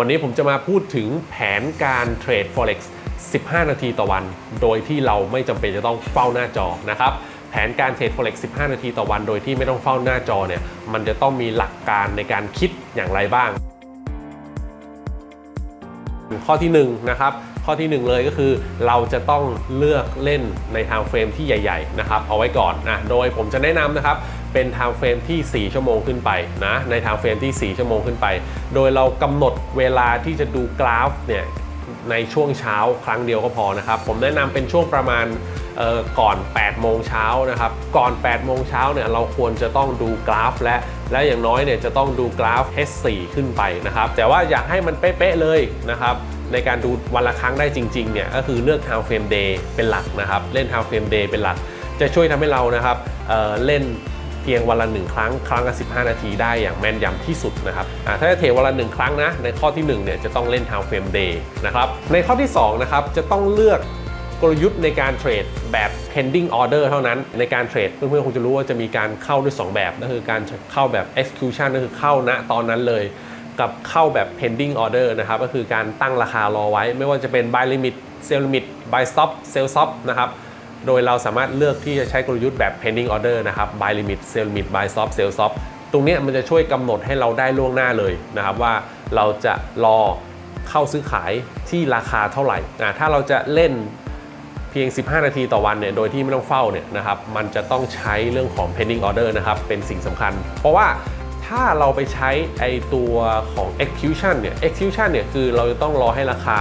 วันนี้ผมจะมาพูดถึงแผนการเทรด forex 15 นาทีต่อวัน โดยที่เราไม่จำเป็นจะต้องเฝ้าหน้าจอนะครับแผนการเทรด forex 15 นาทีต่อวัน โดยที่ไม่ต้องเฝ้าหน้าจอเนี่ยมันจะต้องมีหลักการในการคิดอย่างไรบ้าง ข้อที่1นงนะครับข้อที่ 1 เลยก็คือเราจะต้องเลือกเล่นใน time frame ที่ใหญ่ ๆ นะครับ เอาไว้ก่อนนะโดยผมจะแนะนำนะครับ เป็น time frame ที่ 4 ชั่วโมงขึ้นไปนะใน time frame ที่ 4 ชั่วโมงขึ้นไป โดยเรากำหนดเวลาที่จะดูกราฟเนี่ยในช่วงเช้าครั้งเดียวก็พอนะครับ ผมแนะนำเป็นช่วงประมาณก่อก่อน 8 โมงเช้านะครับ ก่อน 8 โมงเช้าเนี่ยเราควรจะต้องดูกราฟ และและอย่างน้อยเนี่ยจะต้องดูกราฟ H4 ขึ้นไปนะครับ แต่ว่าอยากให้มันเป๊ะๆเลยนะครับในการดูวันละครั้งได้จริงๆเนี่ยก็คือเลือก time frame day เป็นหลักนะครับ เล่น time frame day เป็นหลัก จะช่วยทำให้เรานะครับเเล่น พียงวันละหนึ่งครั้งครั้งละ15 นาทีได้อย่างแม่นยำที่สุดนะครับถ้าจะเทรดวันละหนึ่งครั้งนะในข้อที่1เนี่ยจะต้องเล่น time frame day นะครับในข้อที่2นะครับจะต้องเลือกกลยุทธ์ในการเทรดแบบ pending order เท่านั้น ในการเทรดเพื่อนๆคงจะรู้ว่าจะมีการเข้าด้วย 2 แบบก็คือการเข้าแบบ execution ก็คือเข้าณตอนนั้นเลยกับเข้าแบบ pending order นะครับก็คือการตั้งราคารอไว้ ไม่ว่าจะเป็น buy limit sell limit buy stop sell stop นะครับ โดยเราสามารถเลือกที่จะใช้กลยุทธ์แบบ pending order นะครับ buy limit sell limit buy stop sell stop ตรงนี้มันจะช่วยกำหนดให้เราได้ล่วงหน้าเลยนะครับว่าเราจะรอเข้าซื้อขายที่ราคาเท่าไหร่ถ้าเราจะเล่นเพียง 15 นาทีต่อวันเนี่ยโดยที่ไม่ต้องเฝ้าเนี่ยนะครับมันจะต้องใช้เรื่องของ pending order นะครับเป็นสิ่งสำคัญ เพราะว่าถ้าเราไปใช้ไอตัวของ execution เนี่ย execution เนี่ยคือเราจะต้องรอให้ราคา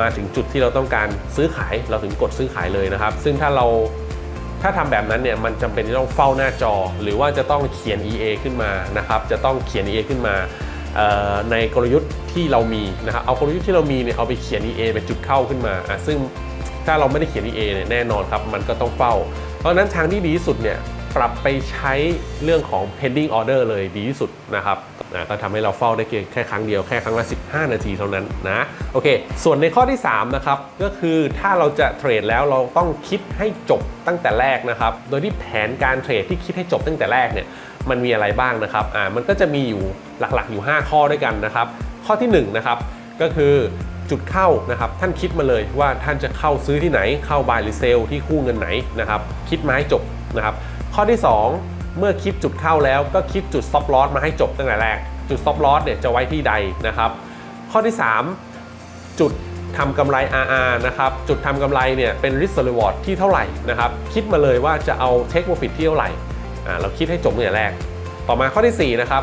มาถึงจุดที่เราต้องการซื้อขายเราถึงกดซื้อขายเลยนะครับ ซึ่งถ้าเราถ้าทำแบบนั้นเนี่ยมันจำเป็นที่ต้องเฝ้าหน้าจอ หรือว่าจะต้องเขียน EA ขึ้นมานะครับจะต้องเขียน EA ขึ้นมาในกลยุทธ์ที่เรามีนะครับเอากลยุทธ์ที่เรามีเนี่ยเอาไปเขียน EA เป็นจุดเข้าขึ้นมาซึ่งถ้าเราไม่ได้เขียน EA เนี่ยแน่นอนครับมันก็ต้องเฝ้า เพราะฉะนั้นทางที่ดีที่สุดเนี่ย ปรับไปใช้เรื่องของ pending order เลยดีที่สุดนะครับนะก็ทำให้เราเฝ้าได้แค่ครั้งเดียวแค่ครั้งละ 15 นาทีเท่านั้นนะโอเค ส่วนในข้อที่ 3 นะครับ ก็คือถ้าเราจะเทรดแล้วเราต้องคิดให้จบตั้งแต่แรกนะครับ โดยที่แผนการเทรดที่คิดให้จบตั้งแต่แรกเนี่ยมันมีอะไรบ้างนะครับอ่ามันก็จะมีอยู่หลักๆอยู่ 5 ข้อด้วยกันนะครับ ข้อที่1นะครับก็คือจุดเข้านะครับท่านคิดมาเลยว่าท่านจะเข้าซื้อที่ไหนเข้า buy หรือ sell ที่คู่เงินไหนนะครับคิดมาให้จบนะครับ ข้อที่ 2 เมื่อคิดจุดเข้าแล้วก็คิดจุด stop loss มาให้จบตั้งแต่แรก จุด stop loss เนี่ยจะไว้ที่ใดนะครับ ข้อที่ 3 จุดทำกำไร RR นะครับ จุดทำกำไรเนี่ยเป็น risk reward ที่เท่าไหร่นะครับ คิดมาเลยว่าจะเอา take profit ที่เท่าไหร่อ่าเราคิดให้จบตั้งแต่แรก ต่อมาข้อที่ 4 นะครับ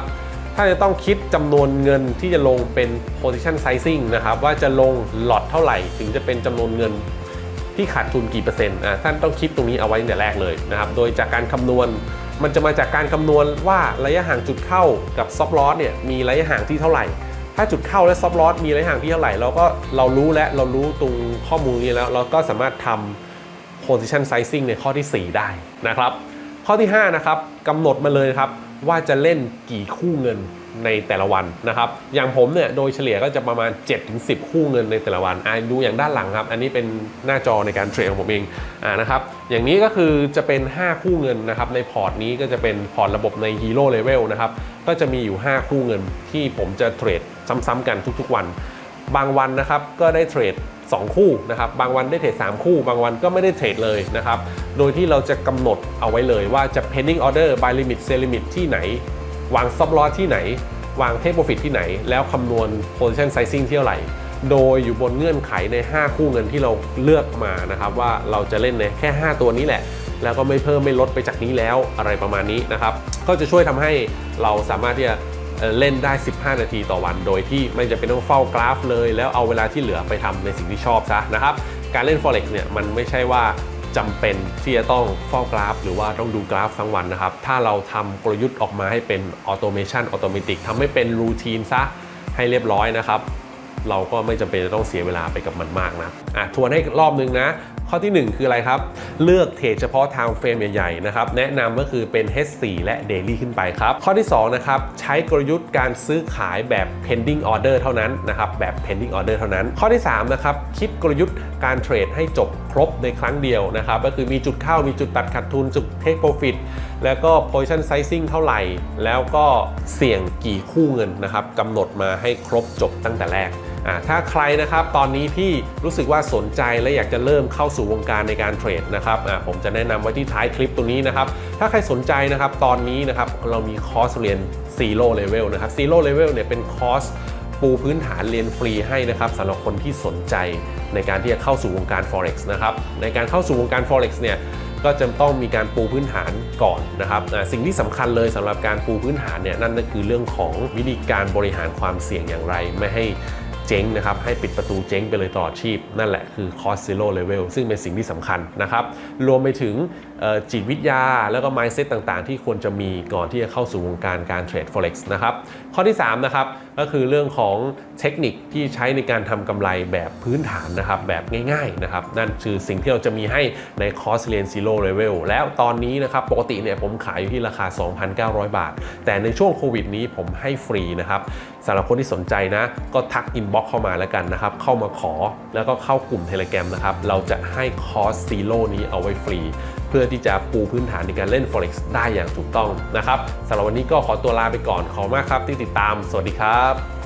ถ้าจะต้องคิดจำนวนเงินที่จะลงเป็น position sizing นะครับ ว่าจะลงหลอตเท่าไหร่ ถึงจะเป็นจำนวนเงิน ที่ขาดทุนกี่เปอร์เซ็นต์อะท่านต้องคิดตรงนี้เอาไว้แต่แรกเลยนะครับโดยจากการคำนวณมันจะมาจากการคำนวณว่าระยะห่างจุดเข้ากับ stop loss เนี่ยมีระยะห่างที่เท่าไหร่ ถ้าจุดเข้าและ stop loss มีระยะห่างที่เท่าไหร่เราก็เรารู้และเรารู้ตรงข้อมูลนี้แล้ว เราก็สามารถทำ position sizing ในข้อที่ 4 ได้นะครับ ข้อที่ 5 นะครับกำหนดมาเลยครับว่าจะเล่นกี่คู่เงิน ในแต่ละวันนะครับ อย่างผมเนี่ยโดยเฉลี่ยก็จะประมาณ 7-10 คู่เงินในแต่ละวันอ่าดูอย่างด้านหลังครับ อันนี้เป็นหน้าจอในการเทรดของผมเองอ่านะครับ อย่างนี้ก็คือจะเป็น 5 คู่เงินนะครับในพอร์ตนี้ก็จะเป็นพอร์ตระบบใน Hero Level นะครับ ก็จะมีอยู่ 5 คู่เงินที่ผมจะเทรดซ้ำๆกันทุกๆวัน บางวันนะครับก็ได้เทรด2 คู่นะครับบางวันได้เทรด3 คู่ บางวันก็ไม่ได้เทรดเลยนะครับ โดยที่เราจะกำหนดเอาไว้เลยว่าจะ pending order buy limit sell limit ที่ไหน วาง stop loss ที่ไหน วาง take profit ที่ไหน แล้วคำนวณ position sizing เท่าไหร่ โดยอยู่บนเงื่อนไขใน 5 คู่เงินที่เราเลือกมานะครับ ว่าเราจะเล่นในแค่ 5 ตัวนี้แหละ แล้วก็ไม่เพิ่มไม่ลดไปจากนี้แล้วอะไรประมาณนี้นะครับ ก็จะช่วยทำให้เราสามารถที่จะเล่นได้ 15 นาทีต่อวัน โดยที่ไม่จำเป็นต้องเฝ้ากราฟเลย แล้วเอาเวลาที่เหลือไปทำในสิ่งที่ชอบซะนะครับ การเล่น Forex เนี่ยมันไม่ใช่ว่า จำเป็นที่จะต้องเฝ้ากราฟ หรือว่าต้องดูกราฟทั้งวันนะครับ ถ้าเราทำกลยุทธ์ออกมาให้เป็นออโตเมชันออโตเมติกทำให้เป็นรูทีนซะให้เรียบร้อยนะครับ เราก็ไม่จำเป็นจะต้องเสียเวลาไปกับมันมากนะอะทวนให้รอบนึงนะ ข้อที่ 1 คืออะไรครับ เลือกเทรดเฉพาะ time frame ใหญ่ๆนะครับ แนะนำก็คือเป็น H4 และ Daily ขึ้นไปครับ ข้อที่ 2 นะครับ ใช้กลยุทธ์การซื้อขายแบบ pending order เท่านั้นนะครับ แบบ pending order เท่านั้น ข้อที่ 3 นะครับ คิดกลยุทธ์การเทรดให้จบครบในครั้งเดียวนะครับ ก็คือมีจุดเข้า มีจุดตัดขาดทุน จุด take profit แล้วก็ position sizing เท่าไหร่ แล้วก็เสี่ยงกี่คู่เงินนะครับกำหนดมาให้ครบจบตั้งแต่แรก ถ้าใครนะครับตอนนี้ที่รู้สึกว่าสนใจและอยากจะเริ่มเข้าสู่วงการในการเทรดนะครับผมจะแนะนำไว้ที่ท้ายคลิปตรงนี้นะครับ ถ้าใครสนใจนะครับตอนนี้นะครับเรามีคอร์สเรียน Zero Level นะครับ Zero Level เนี่ยเป็นคอร์สปูพื้นฐานเรียนฟรีให้นะครับสำหรับคนที่สนใจในการที่จะเข้าสู่วงการ Forex นะครับในการเข้าสู่วงการ Forex เนี่ยก็จะต้องมีการปูพื้นฐานก่อนนะครับสิ่งที่สำคัญเลยสำหรับการปูพื้นฐานเนี่ยนั่นก็คือเรื่องของวิธีการบริหารความเสี่ยงอย่างไร ไม่ให้ เจ๊งนะครับ ให้ปิดประตูเจ๊งไปเลยตลอดชีพ นั่นแหละคือ cost zero level ซึ่งเป็นสิ่งที่สำคัญนะครับ รวมไปถึงจิตวิทยา แล้วก็ mindset ต่างๆ ที่ควรจะมีก่อนที่จะเข้าสู่วงการการเทรด forex นะครับ ข้อที่3นะครับก็คือเรื่องของเทคนิคที่ใช้ในการทำกำไรแบบพื้นฐานนะครับ แบบง่ายๆนะครับ นั่นคือสิ่งที่เราจะมีให้ในคอร์สเรียน zero level แล้วตอนนี้นะครับ ปกติเนี่ยผมขายอยู่ที่ราคา 2,900 บาท แต่ในช่วงโควิดนี้ผมให้ฟรีนะครับสำหรับคนที่สนใจนะ ก็ทักอินบ็อกเข้ามาแล้วกันนะครับ เข้ามาขอแล้วก็เข้ากลุ่ม Telegram นะครับ เราจะให้คอร์สซีโร่นี้เอาไว้ฟรี พื่อที่จะปูพื้นฐานในการเล่น Forex ได้อย่างถูกต้องนะครับสำหรับวันนี้ก็ขอตัวลาไปก่อนขอบคุณมากครับที่ติดตาม สวัสดีครับ